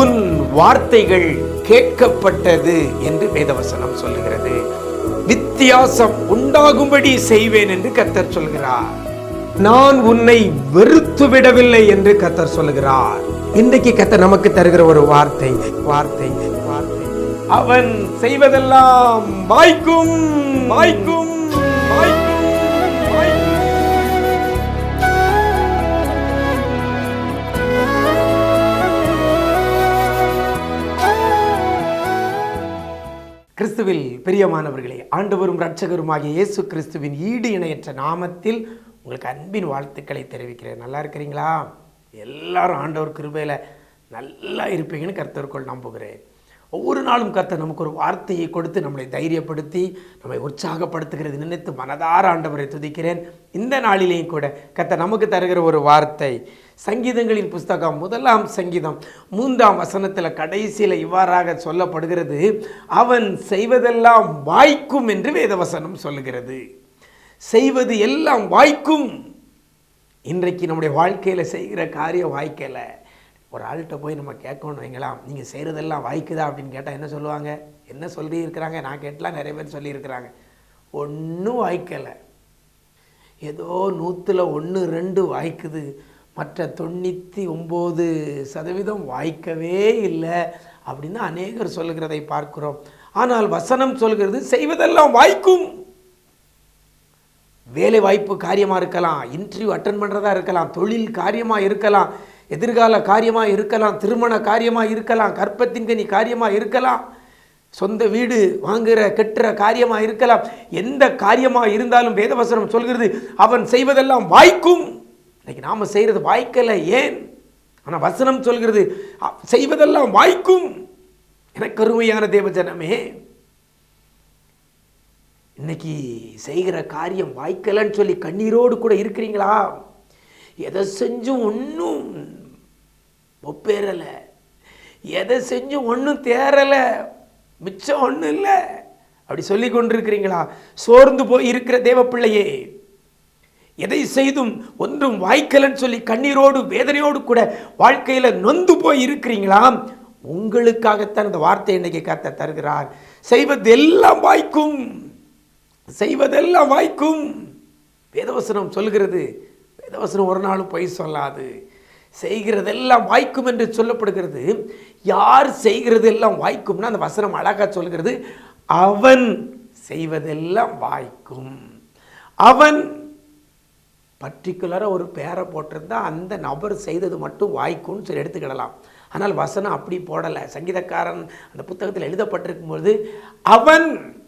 உன் வார்த்தைகள் கேட்கப்பட்டது என்று வேதவசனம் சொல்லுகிறது. வித்தியாசம் உண்டாகும்படி செய்வேன் என்று கத்தர் சொல்கிறார். நான் உன்னை வெறுத்து விடவில்லை என்று கத்தர் சொல்லுகிறார். இன்றைக்கு கத்தர் நமக்கு தருகிற ஒரு வார்த்தை வார்த்தை வார்த்தை. அவன் செய்வதெல்லாம் வாய்க்கும் வாய்க்கும் வாய்க்கும். கிறிஸ்துவில் பிரியமானவர்களே ஆண்டவரும் இரட்சகருமாகிய இயேசு கிறிஸ்துவின் ஈடு இணையற்ற நாமத்தில் உங்களுக்கு அன்பின் வாழ்த்துக்களை தெரிவிக்கிறேன். நல்லா இருக்கிறீங்களா? எல்லாரும் ஆண்டவர் கிருபையில் நல்லா இருப்பீங்கன்னு கர்த்தருக்குள் நம்புகிறேன். ஒவ்வொரு நாளும் கர்த்தர் நமக்கு ஒரு வார்த்தையை கொடுத்து நம்மளை தைரியப்படுத்தி நம்மை உற்சாகப்படுத்துகிறது நினைத்து மனதார ஆண்டவரை துதிக்கிறேன். இந்த நாளிலேயும் கூட கர்த்தர் நமக்கு தருகிற ஒரு வார்த்தை சங்கீதங்களின் புஸ்தகம் முதலாம் சங்கீதம் மூன்றாம் வசனத்தில் கடைசியில் இவ்வாறாக சொல்லப்படுகிறது அவன் செய்வதெல்லாம் வாய்க்கும் என்று வேதவசனம் சொல்லுகிறது. செய்வது எல்லாம் வாய்க்கும். இன்றைக்கு நம்முடைய வாழ்க்கையில் செய்கிற காரியம் வாய்க்கலை ஒரு ஆள்கிட்ட போய் நம்ம கேட்கணும் வைங்களாம் நீங்கள் செய்கிறதெல்லாம் வாய்க்குதா? அப்படின்னு கேட்டால் என்ன சொல்லுவாங்க? என்ன சொல்லி இருக்கிறாங்க நான் கேட்டலாம் நிறைய பேர் சொல்லியிருக்கிறாங்க. ஒன்றும் வாய்க்கலை. ஏதோ நூற்றில் ஒன்று ரெண்டு வாய்க்குது. மற்ற தொண்ணூற்றி ஒம்பது சதவீதம் வாய்க்கவே இல்லை அப்படின்னு அநேகர் சொல்லுகிறதை பார்க்கிறோம். ஆனால் வசனம் சொல்கிறது செய்வதெல்லாம் வாய்க்கும். வேலை வாய்ப்பு காரியமாக இருக்கலாம் இன்டர்வியூ அட்டன் பண்ணுறதா இருக்கலாம் தொழில் காரியமாக இருக்கலாம் எதிர்கால காரியமாக இருக்கலாம் திருமண காரியமாக இருக்கலாம் கற்பத்தின்கனி காரியமாக இருக்கலாம் சொந்த வீடு வாங்குகிற கெட்டுற காரியமாக இருக்கலாம். எந்த காரியமாக இருந்தாலும் வேதவசனம் சொல்கிறது அவன் செய்வதெல்லாம் வாய்க்கும். இன்னைக்கு நாம் செய்கிறது வாய்க்கலை ஏன்? ஆனால் வசனம் சொல்கிறது செய்வதெல்லாம் வாய்க்கும். எனக்கு கருமையான தேவஜனமே இன்னைக்கு செய்கிற காரியம் வாய்க்கலன்னு சொல்லி கண்ணீரோடு கூட இருக்கிறீங்களா? எதை செஞ்சும் ஒன்றும் ஒப்பேறலை. எதை செஞ்சும் ஒன்றும் தேறலை. மிச்சம் ஒன்றும் இல்லை. அப்படி சொல்லி கொண்டிருக்கிறீங்களா? சோர்ந்து போய் இருக்கிற தேவ பிள்ளையே எதை செய்தும் ஒன்றும் வாய்க்கலன்னு சொல்லி கண்ணீரோடு வேதனையோடு கூட வாழ்க்கையில் நொந்து போய் இருக்கிறீங்களா? உங்களுக்காகத்தான் இந்த வார்த்தை இன்னைக்கு கத்த தருகிறார். செய்வதெல்லாம் வாய்க்கும். செய்வதெல்லாம் வாய்க்கும். வேதவசனம் சொல்கிறது வேதவசனம் ஒரு நாளும் பொய் சொல்லாது. செய்கிறதெல்லாம் வாய்க்கும் என்று சொல்லப்படுகிறது. யார் செய்கிறதெல்லாம் வாய்க்கும்னா அந்த வசனம் அழகாக சொல்கிறது அவன் செய்வதெல்லாம் வாய்க்கும். அவன் பர்டிகுலராக ஒரு பேரை போட்டிருந்தால் அந்த நபர் செய்தது மட்டும் வாய்க்கும்னு சொல்லி எடுத்துக்கிடலாம். ஆனால் வசனம் அப்படி போடலை. சங்கீதக்காரன் அந்த புத்தகத்தில் எழுதப்பட்டிருக்கும் பொழுது அவன்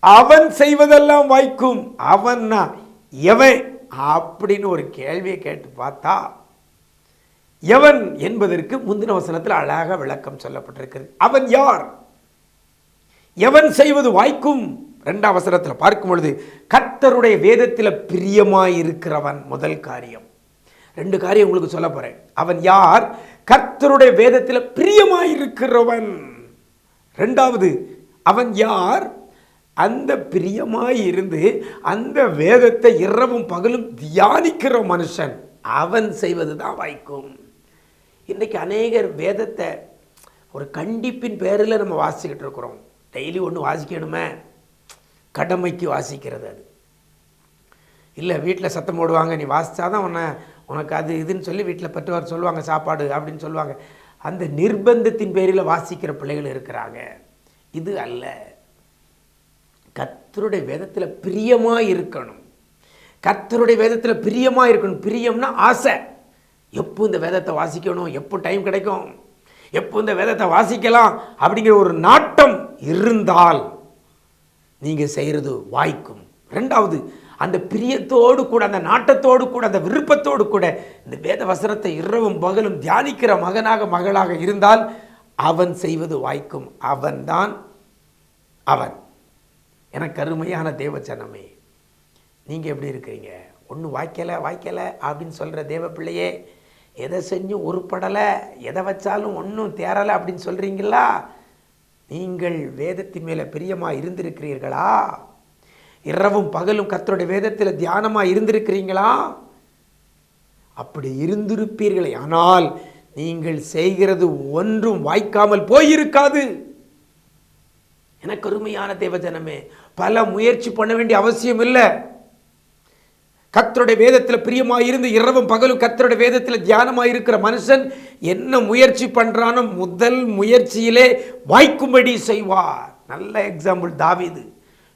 அவன் செய்வதெல்லாம் வாய்க்கும். அவன்னா எவன்? அப்படின்னு ஒரு கேள்வியை கேட்டு பார்த்தா எவன்? என்பதற்கு முந்தின வசனத்தில் அழகாக விளக்கம் சொல்லப்பட்டிருக்கிறது. அவன் யார்? எவன் செய்வது வாய்க்கும். ரெண்டாம் வசனத்தில் பார்க்கும் பொழுது கர்த்தருடைய வேதத்தில் பிரியமாயிருக்கிறவன் முதல் காரியம். ரெண்டு காரியம் உங்களுக்கு சொல்ல போகிறேன் அவன் யார்? கர்த்தருடைய வேதத்தில் பிரியமாயிருக்கிறவன். ரெண்டாவது அவன் யார்? அந்த பிரியமாய் இருந்து அந்த வேதத்தை இரவும் பகலும் தியானிக்கிற மனுஷன். அவன் செய்வது தான் வாய்க்கும். இன்றைக்கு அநேகர் வேதத்தை ஒரு கண்டிப்பின் பேரில் நம்ம வாசிக்கிட்டு இருக்கிறோம். டெய்லி ஒன்று வாசிக்கணுமே. கடமைக்கு வாசிக்கிறது அது. இல்லை வீட்டில் சத்தம் போடுவாங்க நீ வாசித்தாதான் உன்னை உனக்கு அது இதுன்னு சொல்லி வீட்டில் பெற்றவர் சொல்லுவாங்க சாப்பாடு அப்படின்னு சொல்லுவாங்க. அந்த நிர்பந்தத்தின் பேரில் வாசிக்கிற பிள்ளைகள் இருக்கிறாங்க. இது அல்ல. கத்தருடைய வேதத்தில் பிரியமாக இருக்கணும். கர்த்தருடைய வேதத்தில் பிரியமாக இருக்கணும். பிரியம்னா ஆசை. எப்போ இந்த வேதத்தை வாசிக்கணும்? எப்போ டைம் கிடைக்கும்? எப்போ இந்த வேதத்தை வாசிக்கலாம்? அப்படிங்கிற ஒரு நாட்டம் இருந்தால் நீங்கள் செய்கிறது வாய்க்கும். ரெண்டாவது அந்த பிரியத்தோடு கூட அந்த நாட்டத்தோடு கூட அந்த விருப்பத்தோடு கூட இந்த வேத வசனத்தை இரவும் பகலும் தியானிக்கிற மகனாக மகளாக இருந்தால் அவன் செய்வது வாய்க்கும். அவன்தான் அவன். எனக்கு அருமையான தேவச்சனமே நீங்கள் எப்படி இருக்கிறீங்க? ஒன்றும் வாய்க்கலை வாய்க்கலை அப்படின்னு சொல்கிற தேவ பிள்ளையே எதை செஞ்சும் உருப்படலை எதை வச்சாலும் ஒன்றும் தேரலை அப்படின்னு சொல்கிறீங்களா நீங்கள் வேதத்தின் மேலே பிரியமாக இருந்திருக்கிறீர்களா? இரவும் பகலும் கத்தருடைய வேதத்தில் தியானமாக இருந்திருக்கிறீங்களா? அப்படி இருந்திருப்பீர்களே ஆனால் நீங்கள் செய்கிறது ஒன்றும் வாய்க்காமல் போயிருக்காது. எனக்கு அருமையான தேவஜனமே பல முயற்சி பண்ண வேண்டிய அவசியம் இல்லை. கத்தருடைய வேதத்தில் பிரியமாக இருந்து இரவும் பகலும் கத்தருடைய வேதத்தில் தியானமாக இருக்கிற மனுஷன் என்ன முயற்சி பண்ணுறானோ முதல் முயற்சியிலே வாய்க்கும்படி செய்வார். நல்ல எக்ஸாம்பிள் தாவிது.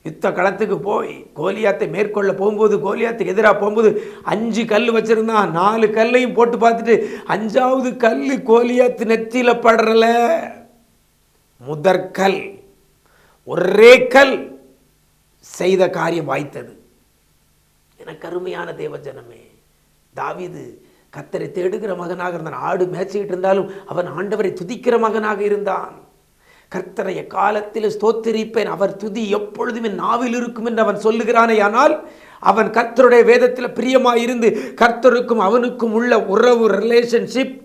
யுத்த களத்துக்கு போய் கோலியாத்தை மேற்கொள்ள போகும்போது கோலியாத்துக்கு எதிராக போகும்போது அஞ்சு கல் வச்சுருந்தான் நாலு கல்லையும் போட்டு பார்த்துட்டு அஞ்சாவது கல் கோலியாத்து நெத்தியில் படுறல. முதற்கல் ஒரே கல் செய்த காரியம் வாய்த்தது. எனக்கு அருமையான தேவஜனமே. தாவிது கத்தரை தேடுகிற மகனாக இருந்தான். ஆடு மேய்ச்சிக்கிட்டு இருந்தாலும் அவன் ஆண்டவரை துதிக்கிற மகனாக இருந்தான். கர்த்தரைய காலத்தில் ஸ்தோத்திரிப்பேன். அவர் துதி எப்பொழுதுமே நாவில் இருக்கும் என்று அவன் சொல்லுகிறானே. ஆனால் அவன் கர்த்தருடைய வேதத்தில் பிரியமாக இருந்து கர்த்தருக்கும் அவனுக்கும் உள்ள உறவு ரிலேஷன்ஷிப்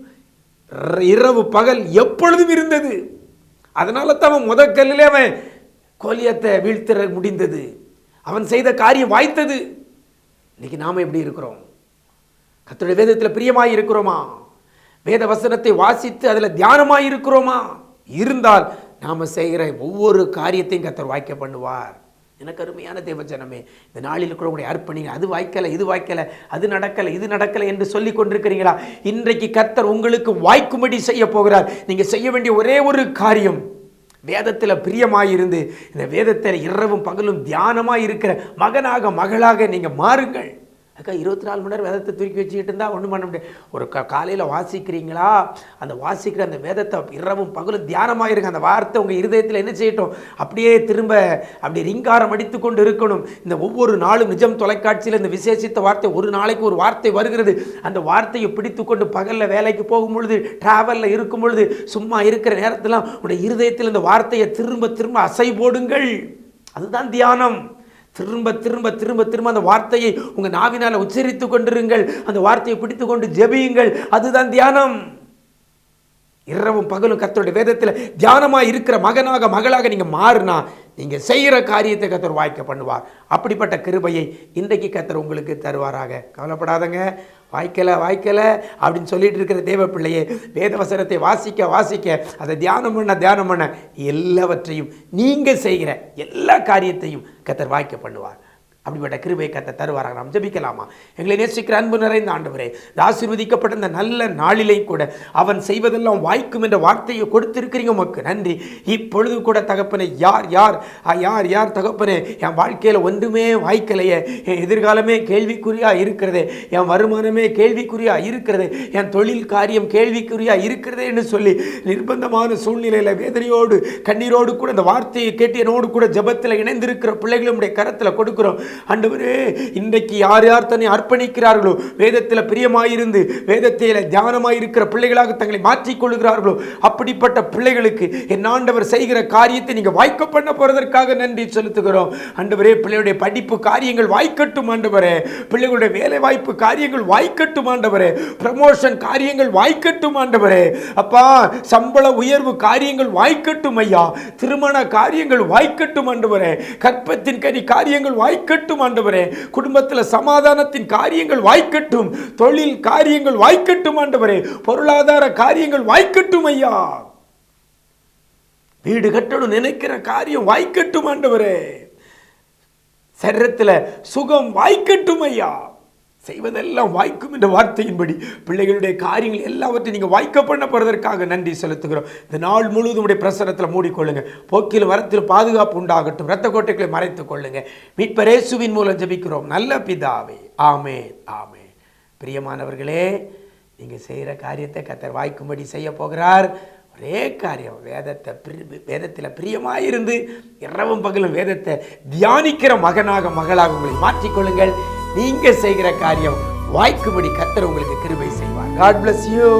இரவு பகல் எப்பொழுதும் இருந்தது. அதனால தான் அவன் முதல் அவன் கோலியத்தை வீழ்த்திட முடிந்தது. அவன் செய்த காரியம் வாய்த்தது. இன்றைக்கி நாம் எப்படி இருக்கிறோம்? கர்த்தருடைய வேதத்தில் பிரியமாக இருக்கிறோமா? வேத வசனத்தை வாசித்து அதில் தியானமாக இருக்கிறோமா? இருந்தால் நாம் செய்கிற ஒவ்வொரு காரியத்தையும் கத்தர் வாய்க்க பண்ணுவார். எனக்கு அருமையான தேவஜனமே இந்த நாளில் கூட அர்ப்பணிங்க. அது வாய்க்கலை இது வாய்க்கலை அது நடக்கலை இது நடக்கலை என்று சொல்லி கொண்டிருக்கிறீங்களா இன்றைக்கு கத்தர் உங்களுக்கு வாய்க்கும்படி செய்ய போகிறார். நீங்கள் செய்ய வேண்டிய ஒரே ஒரு காரியம் வேதத்தில் பிரியமாயிருந்து இந்த வேதத்தில் இரவும் பகலும் தியானமாக இருக்கிற மகனாக மகளாக நீங்கள் மாறுங்கள். அக்கா இருபத்தி நாலு மணி நேரம் வேதத்தை தூக்கி வச்சுக்கிட்டு இருந்தால் ஒன்றும் பண்ண முடியாது. ஒரு க காலையில் வாசிக்கிறீங்களா? அந்த வாசிக்கிற அந்த வேதத்தை இரவும் பகலும் தியானமாக இருங்க. அந்த வார்த்தை உங்கள் இருதயத்தில் என்ன செய்யட்டும்? அப்படியே திரும்ப அப்படி ரிங்காரம் அடித்து கொண்டு இருக்கணும். இந்த ஒவ்வொரு நாளும் நிஜம் தொலைக்காட்சியில் இந்த விசேஷித்த வார்த்தை ஒரு நாளைக்கு ஒரு வார்த்தை வருகிறது. அந்த வார்த்தையை பிடித்து கொண்டு பகலில் வேலைக்கு போகும் பொழுது ட்ராவலில் இருக்கும் பொழுது சும்மா இருக்கிற நேரத்தில் உடைய இருதயத்தில் இந்த வார்த்தையை திரும்ப திரும்ப அசை போடுங்கள் அதுதான் தியானம். திரும்ப திரும்ப திரும்ப திரும்ப அந்த வார்த்தையை உங்கள் நாவினால் உச்சரித்து கொண்டிருங்கள். அந்த வார்த்தையை பிடித்து கொண்டு ஜெபியுங்கள். அதுதான் தியானம். இரவும் பகலும் கத்தருடைய வேதத்தில் தியானமாக இருக்கிற மகனாக மகளாக நீங்கள் மாறினா நீங்கள் செய்கிற காரியத்தை கத்தர் வாய்க்க பண்ணுவார். அப்படிப்பட்ட கிருபையை இன்றைக்கு கத்தர் உங்களுக்கு தருவாராக. கவலைப்படாதங்க. வாய்க்கலை வாய்க்கலை அப்படின்னு சொல்லிட்டு இருக்கிற தேவ பிள்ளையே வேத வசனத்தை வாசிக்க வாசிக்க அதை தியானம் பண்ண தியானம் பண்ண எல்லாவற்றையும் நீங்கள் செய்கிற எல்லா காரியத்தையும் கத்தர் வாய்க்க பண்ணுவார். அப்படிப்பட்ட கிருபை கத்த தருவாராக. நாம் ஜெபிக்கலாமா? எங்களை நேசிக்கிற அன்பு நிறைந்த ஆண்டவரே ஆசீர்வதிக்கப்பட்ட இந்த நல்ல நாளிலே கூட அவன் செய்வதெல்லாம் வாய்க்கும் என்ற வார்த்தையை கொடுத்திருக்கிறீங்க உமக்கு. நன்றி. இப்பொழுது கூட தகப்பனை யார் யார் யார் யார் தகப்பனே என் வாழ்க்கையில் ஒன்றுமே வாய்க்கலையே. என் எதிர்காலமே கேள்விக்குறியா இருக்கிறது. என் வருமானமே கேள்விக்குறியா இருக்கிறது. என் தொழில் காரியம் கேள்விக்குறியா இருக்கிறதே என்று சொல்லி நிர்பந்தமான சூழ்நிலையில் வேதனையோடு கண்ணீரோடு கூட இந்த வார்த்தையை கேட்டு என்னோடு கூட ஜெபத்தில் இணைந்திருக்கிற பிள்ளைகளுடைய கரத்தில் கொடுக்குறோம். ஆண்டவரே இன்றைக்கு யார் யார் தன்னை அர்ப்பணிக்கிறார்களோ வேதத்தில் பிரியமாயிருந்து வேதத்தில் தியானமாயிருக்கிற பிள்ளைகளாக தங்களை மாற்றிக்கொள்கிறார்களோ அப்படிப்பட்ட பிள்ளைகளுக்கு என் ஆண்டவர் செய்கிற காரியத்தை நீங்கள் வாய்க்க பண்ண போகிறதற்காக நன்றி செலுத்துகிறோம். ஆண்டவரே பிள்ளையுடைய படிப்பு காரியங்கள் வாய்க்கட்டும் ஆண்டவரே. பிள்ளைகளுடைய வேலை வாய்ப்பு காரியங்கள் வாய்க்கட்டும் ஆண்டவரே. ப்ரமோஷன் காரியங்கள் வாய்க்கட்டும் ஆண்டவரே. அப்பா சம்பள உயர்வு காரியங்கள் வாய்க்கட்டும் ஐயா. திருமண காரியங்கள் வாய்க்கட்டும் ஆண்டவரே. கற்பத்தின் கனி காரியங்கள் வாய்க்கட்டும் ஆண்டவரே. குடும்பத்தில் சமாதானத்தின் காரியங்கள் வாய்க்கட்டும். தொழில் காரியங்கள் வாய்க்கட்டும் ஆண்டவரே. பொருளாதார காரியங்கள் வாய்க்கட்டும் ஐயா. வீடு கட்டணும் நினைக்கிற காரியம் வாய்க்கட்டும் ஆண்டவரே. சரீரத்தில் சுகம் வாய்க்கட்டும் ஐயா. செய்வதெல்லாம் வாய்க்கும் என்ற வார்த்தையின்படி பிள்ளைகளுடைய காரியங்கள் எல்லாவற்றையும் நீங்கள் வாய்க்க பண்ண போகிறதற்காக நன்றி செலுத்துகிறோம். இந்த நாள் முழுவதும் உடைய பிரசனத்தில் மூடிக்கொள்ளுங்க. போக்கில் வரத்தில் பாதுகாப்பு உண்டாகட்டும். இரத்த கோட்டைகளை மறைத்துக் கொள்ளுங்க. மீட்பரேசுவின் மூலம் ஜெபிக்கிறோம். நல்ல பிதாவே. ஆமே ஆமே பிரியமானவர்களே நீங்கள் செய்கிற காரியத்தை கத்தர் வாய்க்கும்படி செய்ய போகிறார். ஒரே காரியம். வேதத்தை பிரி- வேதத்தில் பிரியமாயிருந்து இரவும் பகலும் வேதத்தை தியானிக்கிற மகனாக மகளாக உங்களை மாற்றிக்கொள்ளுங்கள் நீங்க செய்கிற காரியம் வாய்க்கும்படி கத்தர் உங்களுக்கு கிருபை செய்வார். God bless you